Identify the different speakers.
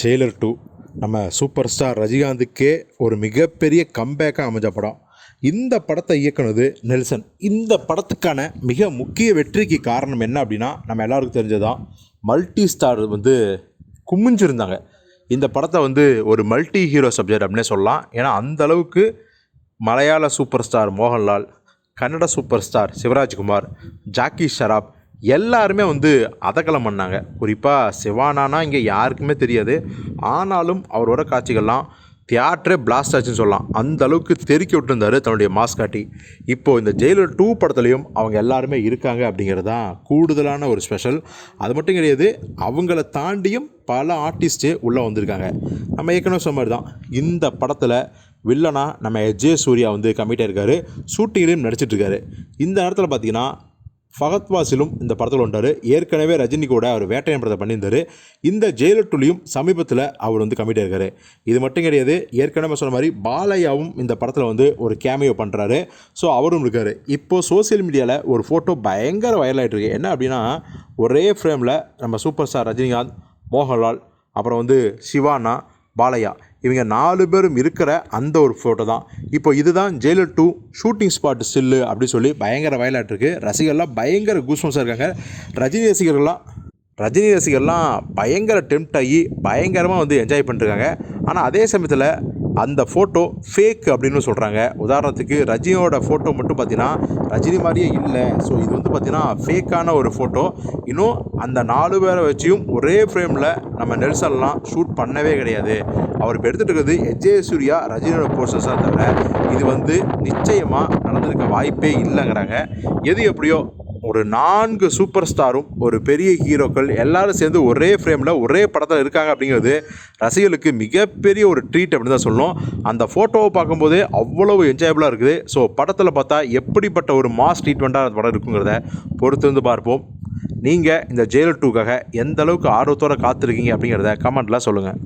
Speaker 1: Jailer two நம்ம super star ரஜினிகாந்துக்கே ஒரு மிகப்பெரிய கம்பேக்காக அமைஞ்ச படம். இந்த படத்தை இயக்குனது நெல்சன். இந்த படத்துக்கான மிக முக்கிய வெற்றிக்கு காரணம் என்ன அப்படின்னா நம்ம எல்லாருக்கும் தெரிஞ்சதான் மல்டி ஸ்டார் வந்து குமிஞ்சிருந்தாங்க. இந்த படத்தை வந்து ஒரு மல்டி ஹீரோ சப்ஜெக்ட் அப்படின்னே சொல்லலாம். ஏன்னா அந்த அளவுக்கு மலையாள super star Mohanlal Kannada super star Shivarajkumar Jackie Shroff எல்லாருமே வந்து அதகலம் பண்ணாங்க. குறிப்பாக சிவானானா இங்கே யாருக்குமே தெரியாது. ஆனாலும் அவரோட காட்சிகள்லாம் தியேட்டரே பிளாஸ்ட் ஆச்சுன்னு சொல்லலாம். அந்த அளவுக்கு தெருக்கி விட்டுருந்தாரு தன்னுடைய மாஸ்காட்டி இப்போது இந்த ஜெயிலர் டூ படத்துலையும் அவங்க எல்லாருமே இருக்காங்க அப்படிங்கிறது தான் கூடுதலான ஒரு ஸ்பெஷல் அது மட்டும் கிடையாது அவங்கள தாண்டியும் பல ஆர்டிஸ்ட்டு உள்ளே வந்திருக்காங்க. நம்ம ஏற்கனவே சொன்ன மாதிரி தான் இந்த படத்தில் வில்லனா நம்ம எஜே சூர்யா வந்து கம்மிட்டாக இருக்கார் ஷூட்டிங்லேயும் நடிச்சிட்ருக்காரு இந்த நேரத்தில் பார்த்தீங்கன்னா ஃபகத் வாசிலும் இந்த படத்தில் வந்தார். ஏற்கனவே ரஜினி கூட அவர் வேட்டையம் படத்தை பண்ணியிருந்தார். இந்த ஜெயலட்டுலையும் சமீபத்தில் அவர் வந்து கமிட்டாக இருக்கார் இது மட்டும் கிடையாது ஏற்கனவே சொன்ன மாதிரி பாலையாவும் இந்த படத்தில் வந்து ஒரு கேமியோ பண்ணுறாரு ஸோ அவரும் இருக்கார். இப்போது சோசியல் மீடியாவில் ஒரு ஃபோட்டோ பயங்கர வைரல் ஆகிட்டு இருக்கு. என்ன அப்படின்னா ஒரே ஃப்ரேமில் நம்ம சூப்பர் ஸ்டார் ரஜினிகாந்த் மோகன்லால் அப்புறம் வந்து சிவானா பாலையா இவங்க நாலு பேரும் இருக்கிற அந்த ஒரு ஃபோட்டோ தான். இப்போ இதுதான் Jailer two shooting spot still அப்படின்னு சொல்லி பயங்கர வயலாட்ருக்கு ரசிகர்லாம் பயங்கர கூஸ்மஸாக இருக்காங்க. ரஜினி ரசிகர்கள்லாம் ரஜினி ரசிகர்லாம் பயங்கர டெம்ட் ஆகி பயங்கரமாக வந்து என்ஜாய் பண்ணிருக்காங்க ஆனால் அதே சமயத்தில் அந்த ஃபோட்டோ ஃபேக் அப்படின்னு சொல்கிறாங்க உதாரணத்துக்கு ரஜினியோட ஃபோட்டோ மட்டும் பார்த்தீங்கன்னா ரஜினி மாதிரியே இல்லை. ஸோ இது வந்து பார்த்தீங்கன்னா ஃபேக்கான ஒரு ஃபோட்டோ இன்னும் அந்த நாலு பேரை வச்சியும் ஒரே ஃப்ரேமில் நம்ம நெல்சன்லாம் ஷூட் பண்ணவே கிடையாது. அவர் இப்போ எடுத்துகிட்டு இருக்கிறது எஜே சூர்யா ரஜினியோட போஸ்டர்ஸாக தவிர இது வந்து நிச்சயமாக நடந்திருக்க வாய்ப்பே இல்லைங்கிறாங்க. எது எப்படியோ ஒரு நான்கு சூப்பர் ஸ்டாரும் ஒரு பெரிய ஹீரோக்கள் எல்லாரும் சேர்ந்து ஒரே ஃப்ரேமில் ஒரே படத்தில் இருக்காங்க அப்படிங்கிறது ரசிகர்களுக்கு மிகப்பெரிய ஒரு ட்ரீட் அப்படின்னு தான் சொல்லணும். அந்த ஃபோட்டோவை பார்க்கும்போதே அவ்வளவு என்ஜாயபுளாக இருக்குது. ஸோ படத்தில் பார்த்தா எப்படிப்பட்ட ஒரு மாஸ் ட்ரீட்மெண்ட்டாக அந்த படம் இருக்குங்கிறத பொறுத்து வந்து பார்ப்போம். நீங்கள் இந்த ஜெயலல் டூக்காக எந்த அளவுக்கு ஆர்வத்தோடு காத்திருக்கீங்க அப்படிங்கிறத கமெண்ட்டில் சொல்லுங்கள்